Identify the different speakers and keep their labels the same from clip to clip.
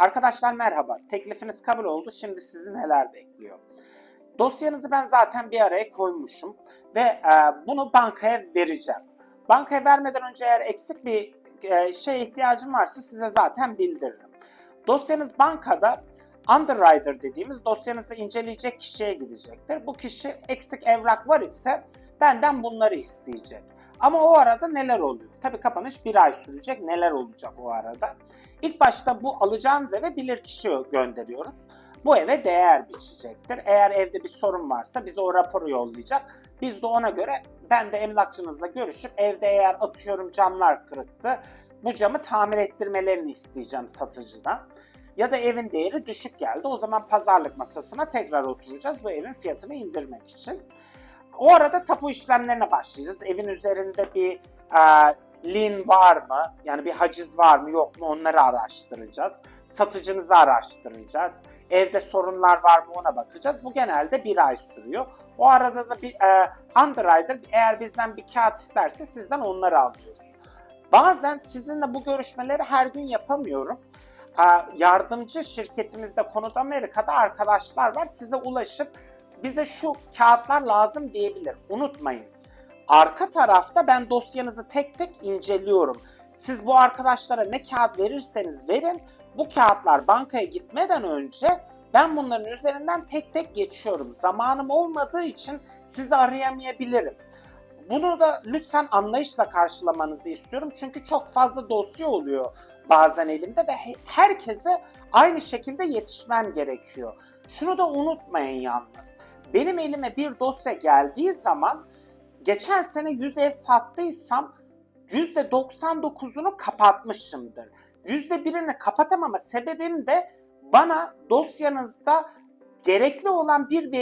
Speaker 1: Arkadaşlar merhaba. Teklifiniz kabul oldu. Şimdi sizi neler bekliyor? Dosyanızı ben zaten bir araya koymuşum ve e, bunu bankaya vereceğim. Bankaya vermeden önce eğer eksik bir e, şeye ihtiyacım varsa size zaten bildiririm. Dosyanız bankada underwriter dediğimiz dosyanızı inceleyecek kişiye gidecektir. Bu kişi eksik evrak var ise benden bunları isteyecek. Ama o arada neler oluyor? Tabii kapanış bir ay sürecek. Neler olacak o arada? İlk başta bu alacağınız eve bilir kişi gönderiyoruz. Bu eve değer biçecektir. Eğer evde bir sorun varsa bize o raporu yollayacak. Biz de ona göre ben de emlakçınızla görüşüp evde eğer atıyorum camlar kırıktı bu camı tamir ettirmelerini isteyeceğim satıcıdan. Ya da evin değeri düşük geldi. O zaman pazarlık masasına tekrar oturacağız bu evin fiyatını indirmek için. O arada tapu işlemlerine başlayacağız. Evin üzerinde bir e, lien var mı? Yani bir haciz var mı yok mu onları araştıracağız. Satıcınızı araştıracağız. Evde sorunlar var mı ona bakacağız. Bu genelde bir ay sürüyor. O arada da bir e, underwriter eğer bizden bir kağıt isterse sizden onları alıyoruz. Bazen sizinle bu görüşmeleri her gün yapamıyorum. E, yardımcı şirketimizde konut Amerika'da arkadaşlar var. Size ulaşıp bize şu kağıtlar lazım diyebilir. Unutmayın. Arka tarafta ben dosyanızı tek tek inceliyorum. Siz bu arkadaşlara ne kağıt verirseniz verin, bu kağıtlar bankaya gitmeden önce ben bunların üzerinden tek tek geçiyorum. Zamanım olmadığı için sizi arayamayabilirim. Bunu da lütfen anlayışla karşılamanızı istiyorum. Çünkü çok fazla dosya oluyor bazen elimde ve herkese aynı şekilde yetişmem gerekiyor. Şunu da unutmayın yalnız. Benim elime bir dosya geldiği zaman geçen sene 100 ev sattıysam %99'unu kapatmışımdır. %1'ini kapatamama sebebim de bana dosyanızda gerekli olan bir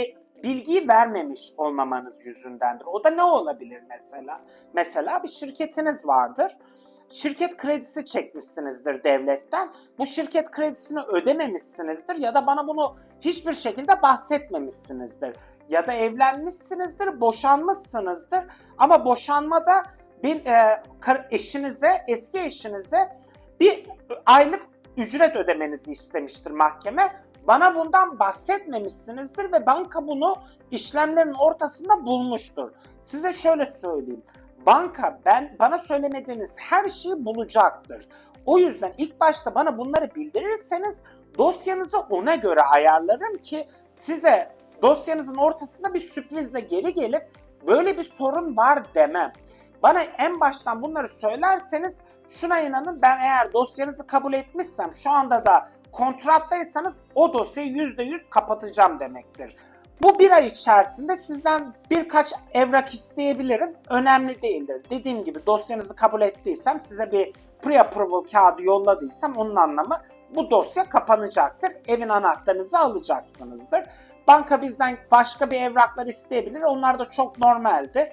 Speaker 1: bilgiyi vermemiş olmamanız yüzündendir. O da ne olabilir mesela? Mesela bir şirketiniz vardır. Şirket kredisi çekmişsinizdir devletten. Bu şirket kredisini ödememişsinizdir ya da bana bunu hiçbir şekilde bahsetmemişsinizdir. Ya da evlenmişsinizdir, boşanmışsınızdır ama boşanmada bir e, eşinize, eski eşinize bir aylık ücret ödemenizi istemiştir mahkeme. Bana bundan bahsetmemişsinizdir ve banka bunu işlemlerin ortasında bulmuştur. Size şöyle söyleyeyim. Banka ben bana söylemediğiniz her şeyi bulacaktır. O yüzden ilk başta bana bunları bildirirseniz dosyanızı ona göre ayarlarım ki size dosyanızın ortasında bir sürprizle geri gelip böyle bir sorun var demem. Bana en baştan bunları söylerseniz şuna inanın ben eğer dosyanızı kabul etmişsem şu anda da kontrattaysanız o dosyayı %100 kapatacağım demektir. Bu bir ay içerisinde sizden birkaç evrak isteyebilirim. Önemli değildir. Dediğim gibi dosyanızı kabul ettiysem size bir pre-approval kağıdı yolladıysam onun anlamı bu dosya kapanacaktır. Evin anahtarınızı alacaksınızdır. Banka bizden başka bir evraklar isteyebilir. Onlar da çok normaldir.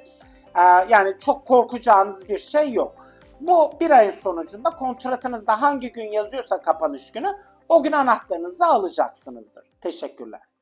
Speaker 1: Ee, yani çok korkacağınız bir şey yok. Bu bir ayın sonucunda kontratınızda hangi gün yazıyorsa kapanış günü o gün anahtarınızı alacaksınızdır. Teşekkürler.